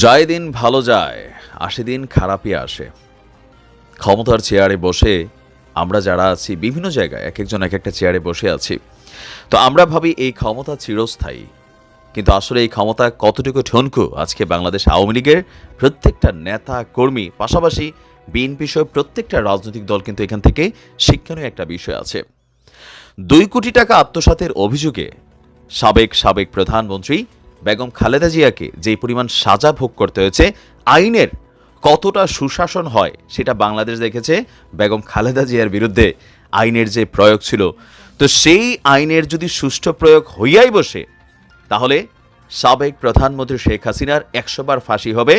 যায় দিন ভালো যায়, আসে দিন খারাপই আসে। ক্ষমতার চেয়ারে বসে আমরা যারা আছি, বিভিন্ন জায়গায় এক একজন এক একটা চেয়ারে বসে আছি। তো আমরা ভাবি এই ক্ষমতা চিরস্থায়ী। কিন্তু আসলে এই ক্ষমতা কতটুকু ঠনকু? আজকে বাংলাদেশ আওয়ামী লীগের প্রত্যেকটা নেতা, কর্মী, পাশাপাশি বিএনপি সহ প্রত্যেকটা রাজনৈতিক দল কিন্তু এখান থেকে শিক্ষণীয় একটা বিষয় আছে। দুই কোটি টাকা আত্মসাতের অভিযোগে সাবেক সাবেক প্রধানমন্ত্রী বেগম খালেদা জিয়াকে যেই পরিমাণ সাজা ভোগ করতে হয়েছে, আইনের কতটা সুশাসন হয় সেটা বাংলাদেশ দেখেছে বেগম খালেদা জিয়ার বিরুদ্ধে আইনের যে প্রয়োগ ছিল। তো সেই আইনের যদি সুষ্ঠু প্রয়োগ হইয়াই বসে, তাহলে সাবেক প্রধানমন্ত্রী শেখ হাসিনার একশো বার ফাঁসি হবে,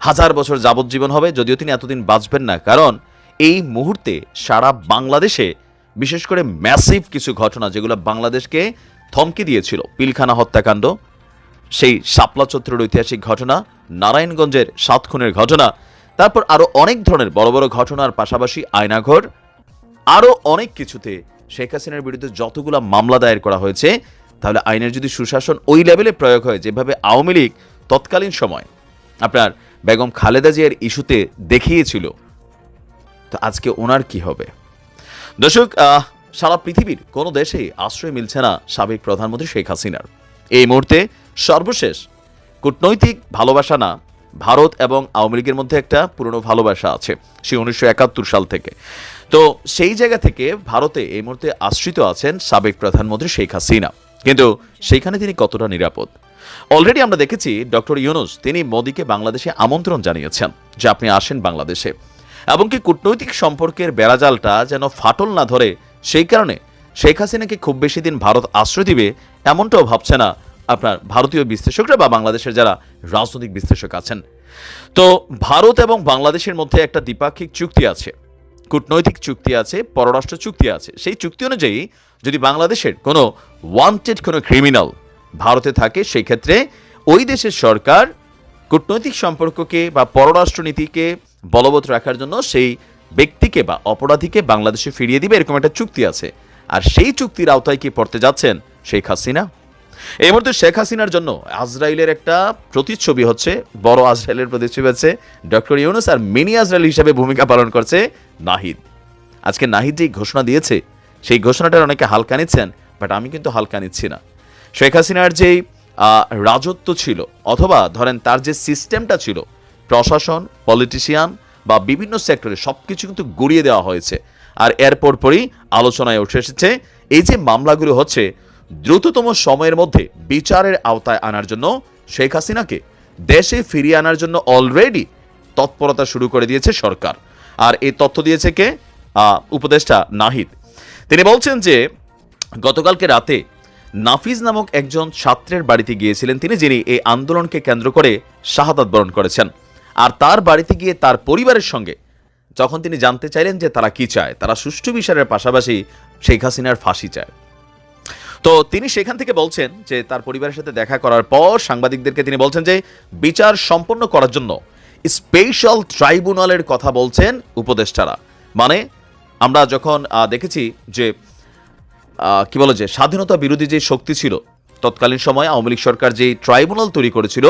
হাজার বছর যাবজ্জীবন হবে, যদিও তিনি এতদিন বাঁচবেন না। কারণ এই মুহূর্তে সারা বাংলাদেশে বিশেষ করে ম্যাসিভ কিছু ঘটনা যেগুলো বাংলাদেশকে থমকে দিয়েছিল, পিলখানা হত্যাকাণ্ড সেই শাপলা চত্বরের ঐতিহাসিক ঘটনা, নারায়ণগঞ্জের সাত খুনের ঘটনা, তারপর আরও অনেক ধরনের বড় বড় ঘটনার পাশাপাশি আয়নাঘর আরও অনেক কিছুতে শেখ হাসিনার বিরুদ্ধে যতগুলো মামলা দায়ের করা হয়েছে, তাহলে আইনের যদি সুশাসন ওই লেভেলে প্রয়োগ হয়, যেভাবে আওয়ামী লীগ তৎকালীন সময় আপনার বেগম খালেদা জিয়ার ইস্যুতে দেখিয়েছিল, তো আজকে ওনার কি হবে? দর্শক সারা পৃথিবীর কোনো দেশেই আশ্রয় মিলছে না সাবেক প্রধানমন্ত্রী শেখ হাসিনার। এই মুহূর্তে সর্বশেষ, কূটনৈতিক ভালোবাসা না, ভারত এবং আওয়ামী লীগের মধ্যে একটা পুরনো ভালোবাসা আছে, সেই উনিশশো একাত্তর সাল থেকে। তো সেই জায়গা থেকে ভারতে এই মুহূর্তে আশ্রিত আছেন সাবেক প্রধানমন্ত্রী শেখ হাসিনা। কিন্তু সেইখানে তিনি কতটা নিরাপদ? অলরেডি আমরা দেখেছি ডক্টর ইউনুস তিনি মোদীকে বাংলাদেশে আমন্ত্রণ জানিয়েছেন যে আপনি আসেন বাংলাদেশে। এমনকি কূটনৈতিক সম্পর্কের বেড়াজালটা যেন ফাটল না ধরে, সেই কারণে শেখ হাসিনাকে খুব বেশি দিন ভারত আশ্রয় দিবে এমনটাও ভাবছে না আপনার ভারতীয় বিশ্লেষকরা বা বাংলাদেশের যারা রাজনৈতিক বিশ্লেষক আছেন। তো ভারত এবং বাংলাদেশের মধ্যে একটা দ্বিপাক্ষিক চুক্তি আছে, কূটনৈতিক চুক্তি আছে, পররাষ্ট্র চুক্তি আছে। সেই চুক্তি অনুযায়ী যদি বাংলাদেশের কোনো ওয়ান্টেড কোনো ক্রিমিনাল ভারতে থাকে, সেই ক্ষেত্রে ওই দেশের সরকার কূটনৈতিক সম্পর্ককে বা পররাষ্ট্রনীতিকে বলবৎ রাখার জন্য সেই ব্যক্তিকে বা অপরাধীকে বাংলাদেশে ফিরিয়ে দিবে, এরকম একটা চুক্তি আছে। আর সেই চুক্তির আওতায় কি পড়তে যাচ্ছেন শেখ হাসিনা? এই মুহূর্তে শেখ হাসিনার জন্য আজরাইলের একটা প্রতিচ্ছবি হচ্ছে, বড় আজরাইলের প্রতিচ্ছবি হচ্ছে ডক্টর ইউনুস আর মিনি আজরাইল হিসাবে ভূমিকা পালন করছে নাহিদ। আজকে নাহিদ যেই ঘোষণা দিয়েছে, সেই ঘোষণাটার অনেকে হালকা নিচ্ছেন, বাট আমি কিন্তু হালকা নিচ্ছি না। শেখ হাসিনার যেই রাজত্ব ছিল, অথবা ধরেন তার যে সিস্টেমটা ছিল, প্রশাসন, পলিটিশিয়ান বা বিভিন্ন সেক্টরে সব কিছু কিন্তু গড়িয়ে দেওয়া হয়েছে। আর এরপর পরই আলোচনায় উঠে এসেছে, এই যে মামলাগুলো হচ্ছে দ্রুততম সময়ের মধ্যে বিচারের আওতায় আনার জন্য শেখ হাসিনাকে দেশে ফিরিয়ে আনার জন্য অলরেডি তৎপরতা শুরু করে দিয়েছে সরকার। আর এই তথ্য দিয়েছে কে? উপদেষ্টা নাহিদ। তিনি বলছেন যে, গতকালকে রাতে নাফিজ নামক একজন ছাত্রের বাড়িতে গিয়েছিলেন তিনি, যিনি এই আন্দোলনকে কেন্দ্র করে শাহাদাত বরণ করেছেন। আর তার বাড়িতে গিয়ে তার পরিবারের সঙ্গে যখন তিনি জানতে চাইলেন যে তারা কি চায়, তারা সুষ্ঠু বিচারের পাশাপাশি শেখ হাসিনার ফাঁসি চায়। তো তিনি সেখান থেকে বলছেন যে তার পরিবারের সাথে দেখা করার পর সাংবাদিকদেরকে তিনি বলছেন যে বিচার সম্পন্ন করার জন্য স্পেশাল ট্রাইব্যুনালের কথা বলছেন উপদেষ্টারা। মানে আমরা যখন দেখেছি যে কি বলে যে, স্বাধীনতা বিরোধী যে শক্তি ছিল, তৎকালীন সময় আওয়ামী লীগ সরকার যে ট্রাইব্যুনাল তৈরি করেছিল,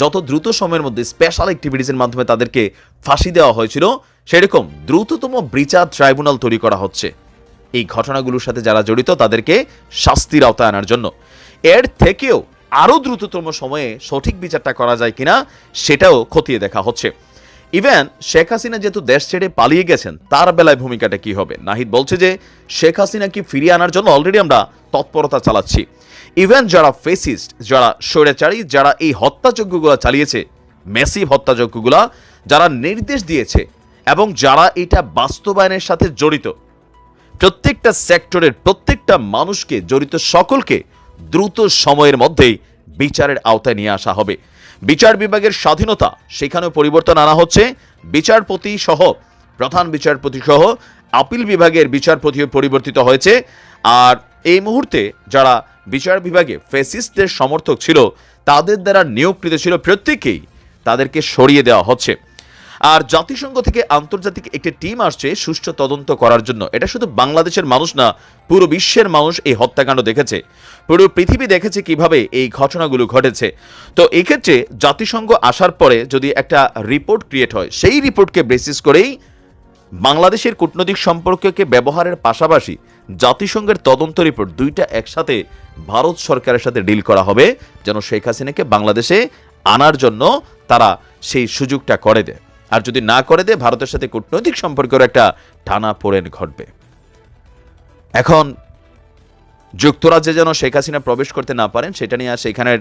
যত দ্রুত সময়ের মধ্যে স্পেশাল অ্যাক্টিভিটিসের মাধ্যমে তাদেরকে ফাঁসি দেওয়া হয়েছিল, সেরকম দ্রুততম বিচার ট্রাইব্যুনাল তৈরি করা হচ্ছে। এই ঘটনাগুলোর সাথে যারা জড়িত, তাদেরকে শাস্তির আওতায় আনার জন্য। এর থেকেও আরও দ্রুততম সময়ে সঠিক বিচারটা করা যায় কিনা, সেটাও খতিয়ে দেখা হচ্ছে। ইভেন, শেখ হাসিনা যেহেতু দেশ ছেড়ে পালিয়ে গেছেন, তার বেলায় ভূমিকাটা কি হবে? নাহিদ বলছে যে, শেখ হাসিনাকে ফিরিয়ে আনার জন্য অলরেডি আমরা তৎপরতা চালাচ্ছি। ইভেন, যারা ফেসিস্ট যারা স্বৈরাচারী, যারা এই হত্যাযজ্ঞগুলো চালিয়েছে মেসিভ হত্যাযজ্ঞগুলা, যারা নির্দেশ দিয়েছে, এবং যারা এটা বাস্তবায়নের সাথে জড়িত প্রত্যেকটা সেক্টরের প্রত্যেকটা মানুষকে, জড়িত সকলকে দ্রুত সময়ের মধ্যেই বিচারের আওতায় নিয়ে আসা হবে। বিচার বিভাগের স্বাধীনতা, সেখানেও পরিবর্তন আনা হচ্ছে। বিচারপতি সহ, প্রধান বিচারপতি সহ, আপিল বিভাগের বিচারপতিও পরিবর্তিত হয়েছে। আর এই মুহূর্তে যারা বিচার বিভাগে ফেসিস্টদের সমর্থক ছিল, তাদের দ্বারা নিয়োগকৃত ছিল প্রত্যেকেই তাদেরকে সরিয়ে দেওয়া হচ্ছে। আর জাতিসংঘ থেকে আন্তর্জাতিক একটি টিম আসছে সুষ্ঠু তদন্ত করার জন্য। এটা শুধু বাংলাদেশের মানুষ না, পুরো বিশ্বের মানুষ এই হত্যাকাণ্ড দেখেছে। পুরো পৃথিবী দেখেছে কীভাবে এই ঘটনাগুলো ঘটেছে। তো এক্ষেত্রে জাতিসংঘ আসার পরে যদি একটা রিপোর্ট ক্রিয়েট হয়, সেই রিপোর্টকে বেসিস করেই বাংলাদেশের কূটনৈতিক সম্পর্ককে ব্যবহারের পাশাপাশি জাতিসংঘের তদন্ত রিপোর্ট দুইটা একসাথে ভারত সরকারের সাথে ডিল করা হবে, যেন শেখ হাসিনাকে বাংলাদেশে আনার জন্য তারা সেই সুযোগটা করে দেয়। আর যদি না করে দেয়, ভারতের সাথে কূটনৈতিক সম্পর্কের একটা টানা পোড়েন ঘটবে। এখন, যুক্তরাজ্যে যেন শেখ হাসিনা প্রবেশ করতে না পারেন, সেটা নিয়ে সেখানের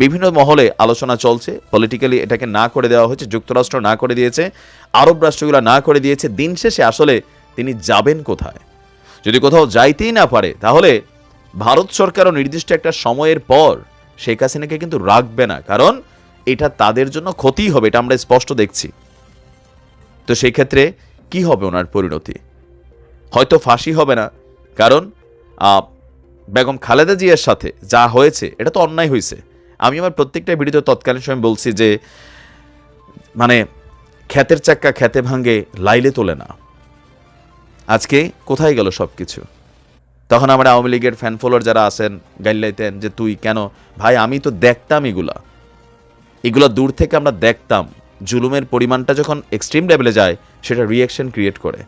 বিভিন্ন মহলে আলোচনা চলছে। পলিটিক্যালি এটাকে না করে দেওয়া হয়েছে, যুক্তরাষ্ট্র না করে দিয়েছে, আরব রাষ্ট্রগুলো না করে দিয়েছে। দিন শেষে আসলে তিনি যাবেন কোথায়? যদি কোথাও যাইতেই না পারে, তাহলে ভারত সরকারও নির্দিষ্ট একটা সময়ের পর শেখ হাসিনাকে কিন্তু রাখবে না। কারণ এটা তাদের জন্য ক্ষতিই হবে, এটা আমরা স্পষ্ট দেখছি। তো সেই ক্ষেত্রে কি হবে ওনার পরিণতি? হয়তো ফাঁসি হবে না, কারণ বেগম খালেদা জিয়ার সাথে যা হয়েছে, এটা তো অন্যায় হয়েছে আমি আমার প্রত্যেকটা ভিডিওতে তৎকালীন সময় বলছি যে মানে খ্যাতের চাক্কা খ্যাতে ভাঙ্গে লাইলে তোলে না। আজকে কোথায় গেল সব কিছু তখন আমার আওয়ামী লীগের ফ্যান ফলোয়ার যারা আছেন গাইলাইতেন যে, তুই কেন? ভাই, আমি তো দেখতাম এগুলা। এগুলা দূর থেকে আমরা দেখতাম। জুলুমের পরিমাণটা যখন এক্সট্রিম লেভেলে যায়, সেটা রিয়াকশন ক্রিয়েট করে।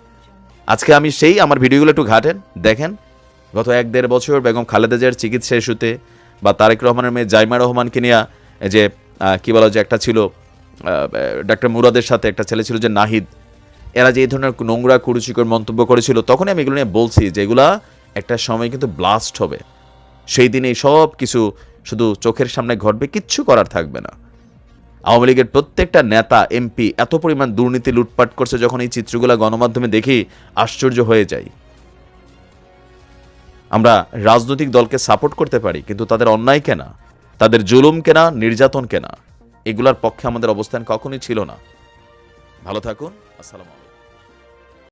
আজকে আমি সেই, আমার ভিডিওগুলো একটু ঘাটেন, দেখেন, গত এক দেড় বছর বেগম খালেদা জিয়ার চিকিৎসা ইস্যুতে বা তারেক রহমানের মেয়ে জাইমা রহমানকে নিয়ে যে কি বলা যে একটা ছিল ডাক্তার মুরাদের সাথে একটা ছেলে ছিল যে নাহিদ, এরা যে এই ধরনের নোংরা কুরুচিকর মন্তব্য করেছিল, তখনই আমি এগুলো নিয়ে বলছি যে এগুলা একটা সময় কিন্তু ব্লাস্ট হবে। সেই দিনে সব কিছু শুধু চোখের সামনে ঘটবে, কিচ্ছু করার থাকবে না। আওয়ামী লীগের প্রত্যেকটা নেতা, এমপি এত পরিমাণ দুর্নীতি লুটপাট করছে যখন এই চিত্রগুলো গণমাধ্যমে দেখি আশ্চর্য হয়ে যাই। আমরা রাজনৈতিক দলকে সাপোর্ট করতে পারি, কিন্তু তাদের অন্যায় কেনা, তাদের জুলুম কেনা, নির্যাতন কেনা, এগুলার পক্ষে আমাদের অবস্থান কখনই ছিল না। ভালো থাকুন, আসসালামু আলাইকুম।